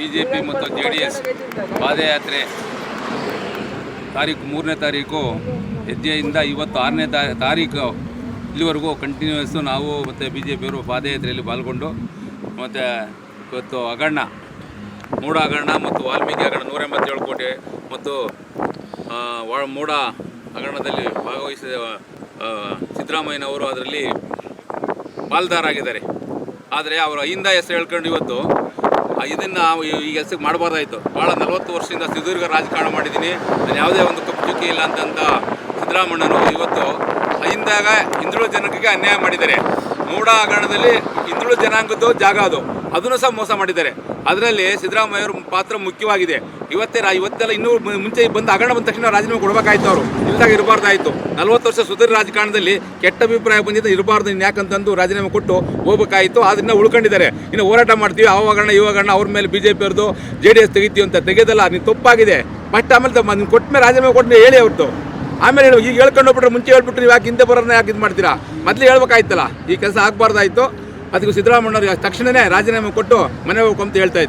B J P ಮತ್ತು J D S ಪಾದಯಾತ್ರೆ ತಾರೀಕು ಮೂರನೇ ತಾರೀಕು ಹೆಜ್ಜೆಯಿಂದ ಇವತ್ತು ಆರನೇ ತಾರೀಕು ಇಲ್ಲಿವರೆಗೂ ಕಂಟಿನ್ಯೂಸ್ ನಾವು ಮತ್ತು ಬಿ ಜೆ ಪಿಯವರು ಪಾದಯಾತ್ರೆಯಲ್ಲಿ ಪಾಲ್ಗೊಂಡು ಮತ್ತು ಇವತ್ತು ಅಗಣ್ಣ ಮೂಡ ಅಗಣ್ಣ ಮತ್ತು ವಾಲ್ಮೀಕಿ ಹಗರಣ ನೂರ ಎಂಬತ್ತೇಳು ಕೋಟಿ ಮತ್ತು ಮೂಡ ಹಗರಣದಲ್ಲಿ ಭಾಗವಹಿಸಿದ ಸಿದ್ದರಾಮಯ್ಯನವರು ಅದರಲ್ಲಿ ಪಾಲ್ದಾರಾಗಿದ್ದಾರೆ. ಆದರೆ ಅವರು ಅಹಿಂದ ಹೆಸರು ಹೇಳ್ಕೊಂಡು ಇವತ್ತು ಇದನ್ನ ಈ ಕೆಲಸಕ್ಕೆ ಮಾಡಬಾರ್ದಾಯಿತು. ಭಾಳ ನಲವತ್ತು ವರ್ಷದಿಂದ ಸುದೀರ್ಘ ರಾಜಕಾರಣ ಮಾಡಿದ್ದೀನಿ. ನಾನು ಯಾವುದೇ ಒಂದು ಕಪ್ಪು ಇಲ್ಲ ಅಂತಂತ ಸಿದ್ದರಾಮಣ್ಣನು ಇವತ್ತು ಅಹಿಂದಾಗ ಹಿಂದುಳಿದ ಜನಕ್ಕೆ ಅನ್ಯಾಯ ಮಾಡಿದ್ದಾರೆ. ಮೂಡ ಹಗರಣದಲ್ಲಿ ಹಿಂದುಳಿದ ಜನಾಂಗದ್ದು ಜಾಗ ಅದು. ಅದನ್ನು ಸಹ ಮೋಸ ಮಾಡಿದ್ದಾರೆ. ಅದರಲ್ಲಿ ಸಿದ್ದರಾಮಯ್ಯವ್ರ ಪಾತ್ರ ಮುಖ್ಯವಾಗಿದೆ. ಇವತ್ತೇ ಇವತ್ತೆಲ್ಲ ಇನ್ನೂ ಮುಂಚೆ ಬಂದು ಹಗರಣ ಬಂದ ತಕ್ಷಣ ರಾಜೀನಾಮೆ ಕೊಡಬೇಕಾಯ್ತು ಅವರು. ಇಲ್ದಾಗ ಇರಬಾರ್ದಾಯ್ತು. ನಲ್ವತ್ತು ವರ್ಷ ಸುದೀರ್ಘ ರಾಜಕಾರಣದಲ್ಲಿ ಕೆಟ್ಟ ಅಭಿಪ್ರಾಯ ಬಂದಿದ್ದು ಇರಬಾರ್ದು ಯಾಕಂತಂದು ರಾಜೀನಾಮೆ ಕೊಟ್ಟು ಹೋಗಬೇಕಾಯಿತು. ಅದನ್ನ ಉಳ್ಕೊಂಡಿದ್ದಾರೆ. ಇನ್ನು ಹೋರಾಟ ಮಾಡ್ತೀವಿ. ಆ ಹಗರಣ, ಈ ಹಗರಣ ಅವ್ರ ಮೇಲೆ ಬಿ ಜೆ ಪಿಯವ್ರದ್ದು ಜೆ ಡಿ ಎಸ್ ತೆಗಿತೀವಿ ಅಂತ ತೆಗೆದಲ್ಲ. ನೀವು ತಪ್ಪಾಗಿದೆ. ಬಟ್ ಆಮೇಲೆ ತಮ್ಮ ನೀವು ಕೊಟ್ಟ ಮೇಲೆ ರಾಜೀನಾಮೆ ಕೊಟ್ಟು ಹೇಳಿ ಅವ್ರದ್ದು ಆಮೇಲೆ ಈಗ ಹೇಳ್ಕೊಂಡು ಹೋಗ್ಬಿಟ್ರೆ ಮುಂಚೆ ಹೇಳ್ಬಿಟ್ರೆ ನೀವು ಯಾಕೆ ಹಿಂದೆ ಬರೋರ್ನ ಯಾಕೆ ಇದು ಮಾಡ್ತೀರಾ? ಮೊದಲು ಹೇಳ್ಬೇಕಾಯ್ತಲ್ಲ. ಈ ಕೆಲಸ ಆಗಬಾರ್ದಾಯ್ತು. ಅದಕ್ಕೆ ಸಿದ್ದರಾಮಯ್ಯವ್ರಿಗೆ ತಕ್ಷಣನೇ ರಾಜೀನಾಮೆ ಕೊಟ್ಟು ಮನೆ ಹೋಗ್ಕೊಂತ ಹೇಳ್ತಾ ಇದ್ವಿ.